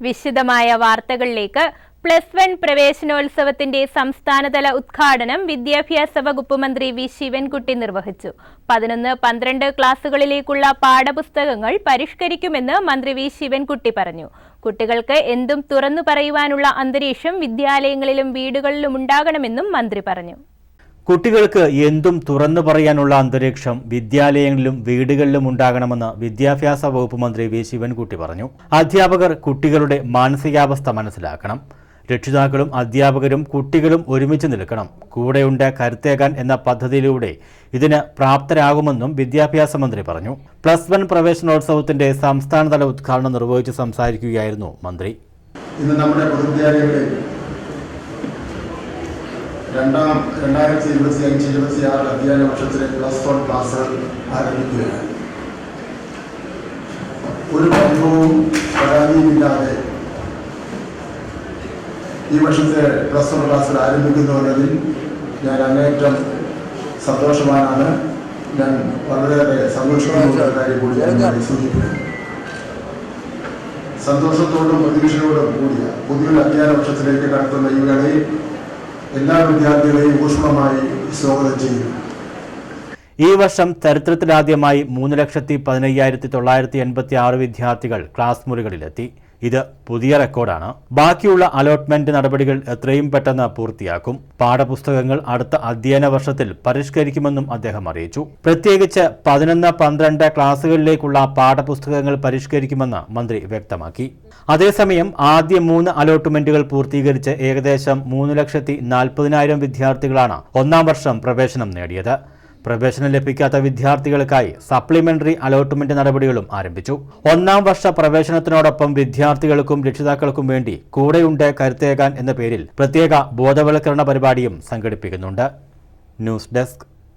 വിശദമായ വാർത്തകളിലേക്ക് plus one പ്രവേശനോത്സവത്തിന്റെ സംസ്ഥാനതല ഉദ്ഘാടനം വിദ്യാഭ്യാസ വകുപ്പ് മന്ത്രി വി ശിവൻകുട്ടി നിർവഹിച്ചു. പതിനൊന്ന് പന്ത്രണ്ട് ക്ലാസുകളിലേക്കുള്ള പാഠപുസ്തകങ്ങൾ പരിഷ്കരിക്കുമെന്ന് മന്ത്രി വി ശിവൻകുട്ടി പറഞ്ഞു. കുട്ടികൾക്ക് എന്തും തുറന്നു പറയുവാനുള്ള അന്തരീക്ഷം വിദ്യാലയങ്ങളിലും വീടുകളിലും ഉണ്ടാകണമെന്നും മന്ത്രി പറഞ്ഞു. കുട്ടികൾക്ക് എന്തും തുറന്നു പറയാനുള്ള അന്തരീക്ഷം വിദ്യാലയങ്ങളിലും വീടുകളിലും ഉണ്ടാകണമെന്ന് വിദ്യാഭ്യാസ വകുപ്പ് മന്ത്രി വി. ശിവൻകുട്ടി പറഞ്ഞു. അധ്യാപകർ കുട്ടികളുടെ മാനസികാവസ്ഥ മനസ്സിലാക്കണം. രക്ഷിതാക്കളും അധ്യാപകരും കുട്ടികളും ഒരുമിച്ച് നിൽക്കണം. കൂടെയുണ്ട് കരുത്തേകാൻ എന്ന പദ്ധതിയിലൂടെ ഇതിന് പ്രാപ്തരാകുമെന്നും വിദ്യാഭ്യാസ മന്ത്രി പറഞ്ഞു. പ്ലസ് വൺ പ്രവേശനോത്സവത്തിന്റെ സംസ്ഥാനതല ഉദ്ഘാടനം നിർവഹിച്ച് സംസാരിക്കുകയായിരുന്നു മന്ത്രി. ഇന്ന് നമ്മുടെ രണ്ടാം രണ്ടായിരത്തി ഇരുപത്തി അഞ്ച് ഇരുപത്തി ആറ് അധ്യയന വർഷത്തിലെ പ്ലസ് വൺ ക്ലാസ്സുകൾ ആരംഭിക്കുകയാണ് ഒരു പഠനവും പരാതിയുമില്ലാതെ ഈ വർഷത്തെ പ്ലസ് വൺ ക്ലാസ്സുകൾ ആരംഭിക്കുന്നു എന്നതിൽ ഞാൻ അങ്ങേറ്റം സന്തോഷവാനാണ്. ഞാൻ വളരെയേറെ സന്തോഷമുള്ള കാര്യം കൂടി ഞാൻ സൂചിപ്പിക്കുന്നു. സന്തോഷത്തോടും പ്രതീക്ഷയോടും കൂടിയ പുതിയൊരു അധ്യയന വർഷത്തിലേക്ക് കടത്തുന്ന ഈ വേളയിൽ എല്ലാ വിദ്യാർത്ഥികളെയും ഊഷ്മമായി സ്വാഗതം ചെയ്യുന്നു. ഈ വർഷം ചരിത്രത്തിലാദ്യമായി മൂന്ന് ലക്ഷത്തി പതിനയ്യായിരത്തി തൊള്ളായിരത്തി എൺപത്തി ആറ് വിദ്യാർത്ഥികൾ ക്ലാസ് മുറികളിലെത്തി. ഇത് പുതിയ റെക്കോർഡാണ്. ബാക്കിയുള്ള അലോട്ട്മെന്റ് നടപടികൾ എത്രയും പെട്ടെന്ന് പൂർത്തിയാക്കും. പാഠപുസ്തകങ്ങൾ അടുത്ത അധ്യയന വർഷത്തിൽ പരിഷ്കരിക്കുമെന്നും അദ്ദേഹം അറിയിച്ചു. പ്രത്യേകിച്ച് പതിനൊന്ന് പന്ത്രണ്ട് ക്ലാസുകളിലേക്കുള്ള പാഠപുസ്തകങ്ങൾ പരിഷ്കരിക്കുമെന്ന് മന്ത്രി വ്യക്തമാക്കി. അതേസമയം ആദ്യ മൂന്ന് അലോട്ട്മെന്റുകൾ പൂർത്തീകരിച്ച് ഏകദേശം മൂന്ന് ലക്ഷത്തി നാൽപ്പതിനായിരം വിദ്യാർത്ഥികളാണ് ഒന്നാം വർഷം പ്രവേശനം നേടിയത്. പ്രവേശനം ലഭിക്കാത്ത വിദ്യാർത്ഥികൾക്കായി സപ്ലിമെന്ററി അലോട്ട്മെന്റ് നടപടികളും ആരംഭിച്ചു. ഒന്നാം വർഷ പ്രവേശനത്തിനോടൊപ്പം വിദ്യാർത്ഥികൾക്കും രക്ഷിതാക്കൾക്കും വേണ്ടി കൂടെയുണ്ട് കരുത്തേകാൻ എന്ന പേരിൽ പ്രത്യേക ബോധവൽക്കരണ പരിപാടിയും സംഘടിപ്പിക്കുന്നുണ്ട്. News desk